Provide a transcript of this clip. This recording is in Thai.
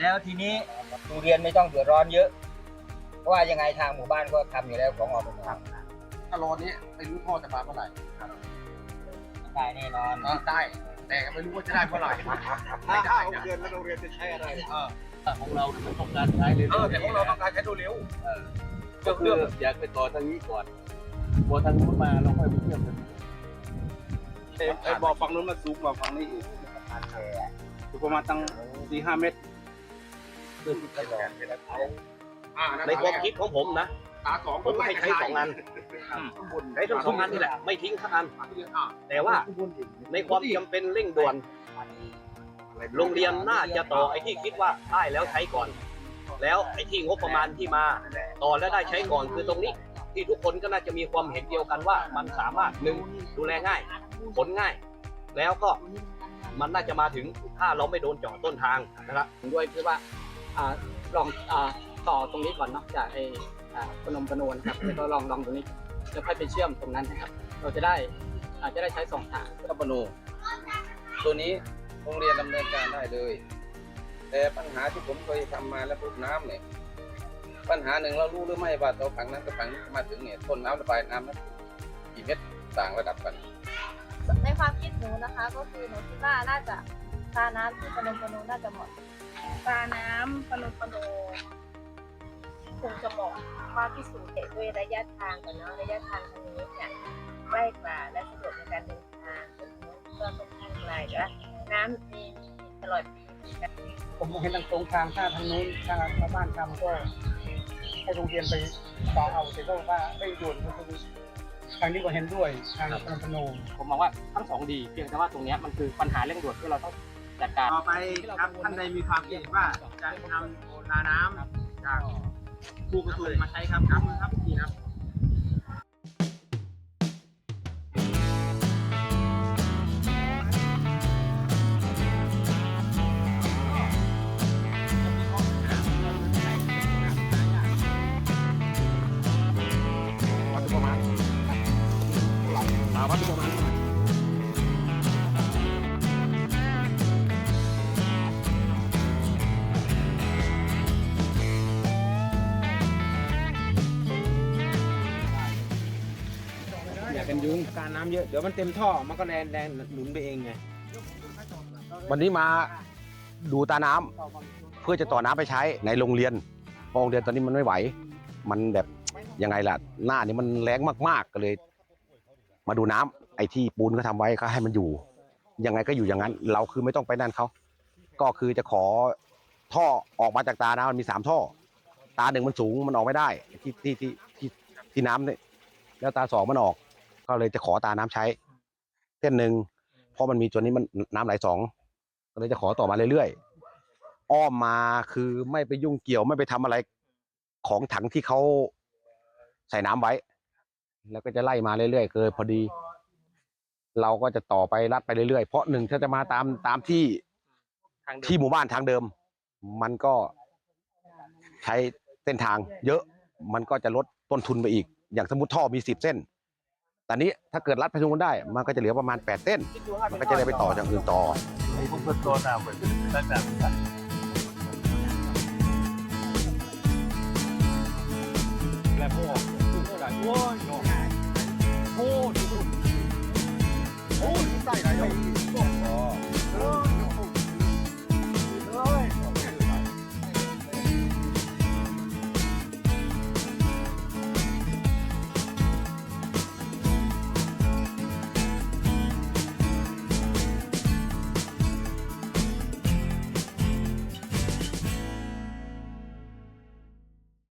แล้วทีนี้โรงเรียนไม่ต้องเดือดร้อนเยอะ เพราะว่ายังไงทางหมู่บ้านก็ทำอยู่แล้วของอบตถ้ารอนี้ไม่รู้พ่อจะมาเมื่อไหร่ได้แน่นอนอ่าได้แต่ไม่รู้ว่าจะได้เมื่อไหร่ถ้าห้าหกเดือนแล้วโรงเรียนจะใช้อะไรของเราเนี่ยมันต้องการใช้เร็วเออแต่ของเราต้องการใช้ตัวเร็วก็คืออยากไปต่อทางนี้ก่อนพอทางนู้นมาเราค่อยไปเชื่อมกันไอ้บ่อฝั่งนู้นมันสูงกว่าฝั่งนี้อีก อยู่ประมาณตั้งสี่ห้าเมตรอ่าในความคิดของผมนะตาสองผมให้ใช้สองอันใช้ทั้งสองอันนี่แหละไม่ทิ้งทั้งอันแต่ว่าในความจำเป็นเร่งด่วน โรงเรียนน่าจะต่อไอ้ที่คิดว่าได้แล้วใช้ก่อน แล้วไอ้ที่งบประมาณที่มาต่อแล้วได้ใช้ก่อนคือตรงนี้ ที่ทุกคนก็น่าจะมีความเห็นเดียวกันว่า มันสามารถหนึ่งดูแลง่าย ผลง่าย แล้วก็ มันน่าจะมาถึงถ้าเราไม่โดนเจาะต้นทางนะครับด้วยคือว่าอ่าลองอ่าต่อตรงนี้ก่อนเนาะจากไอ้อ่าพนมพนวนครับแล้วก็ลองลองตรงนี้แล้วค่อยไปเชื่อมตรงนั้นนะครับ เราจะได้อาจจะได้ใช้สองทางกัปโนตัวนี้โรงเรียนดำเนินการได้เลย แต่ปัญหาที่ผมเคยทำมาแล้วปลูกน้ำเนี่ยปัญหาหนึ่งเรารู้หรือไม่ว่าตัวผังนั้นกับผังนี้มาถึงเนี่ยต้นน้ำระบายน้ำนั้นกี่เมตรต่างระดับกัน ในความคิดหนูนะคะ ก็คือหนูคิดว่าน่าจะตาน้ำที่ปนมปนูน่าจะเหมาะตาน้ำปนมปนูคงจะเหมาะมากที่สุดด้วยระยะทางกันเนาะระยะทางทางนี้เนี่ยใกล้กว่าและสะดวกในการเดินทางตรงนู้นก็ค่อนข้างไกลและน้ำมีตลอดปีเหมือนกันผมเห็นทางตรงทางถ้าทางนู้นทางชาวบ้านทำก็ให้โรงเรียนไปต่อเอาแต่ก็ว่าไม่ด่วนก็คือ ทางนี้ก็เห็นด้วยทางพนมพนมผมมองว่าทั้งสองดี เพียงแต่ว่าตรงเนี้ยมันคือปัญหาเร่งด่วนที่เราต้องจัดการต่อไปครับท่านใดมีความคิดเห็นว่าจะนำนาน้ำจากภูกระสุนมาใช้ครับครับมือครับพี่ครับ อย่ากันยุงการน้ำเยอะ เดี๋ยวมันเต็มท่อ มันก็แรงแรงหนุนไปเองไง วันนี้มาดูตาน้ำเพื่อจะต่อน้ำไปใช้ในโรงเรียนเพราะโรงเรียนตอนนี้มันไม่ไหว มันแบบยังไงล่ะ หน้านี่มันแรงมากๆก็เลย มาดูน้ำไอ้ที่ปูนเขาทำไว้ก็ให้มันอยู่ ยังไงก็อยู่อย่างนั้น เราคือไม่ต้องไปนั่นเขาก็คือจะขอท่อออกมาจากตาน้ำมันมีสามท่อ ตาหนึ่งมันสูงมันออกไม่ได้ ที่ที่ที่ที่ที่น้ำเนี่ยแล้วตาสองมันออก ก็เลยจะขอตาน้ำใช้เส้นหนึ่งเพราะมันมีตัวนี้มันน้ำไหลสองก็เลยจะขอต่อมาเรื่อยๆอ้อมมาคือไม่ไปยุ่งเกี่ยวไม่ไปทำอะไรของถังที่เขาใส่น้ำไว้ แล้วก็จะไล่มาเรื่อยๆเกิดพอดี เราก็จะต่อไปรัดไปเรื่อยๆเพราะหนึ่งถ้าจะมาตามตามที่ที่หมู่บ้านทางเดิม มันก็ใช้เส้นทางเยอะมันก็จะลดต้นทุนไปอีก อย่างสมมติท่อมีสิบเส้นแต่นี้ถ้าเกิดรัดไปตรงนู้นได้ มันก็จะเหลือประมาณแปดเส้น มันก็จะได้ไปต่อจากอื่นต่อผมเป็นตัวหน้าเหมือนตั้งแต่แล้วพวกพวกอะไรโอ้ย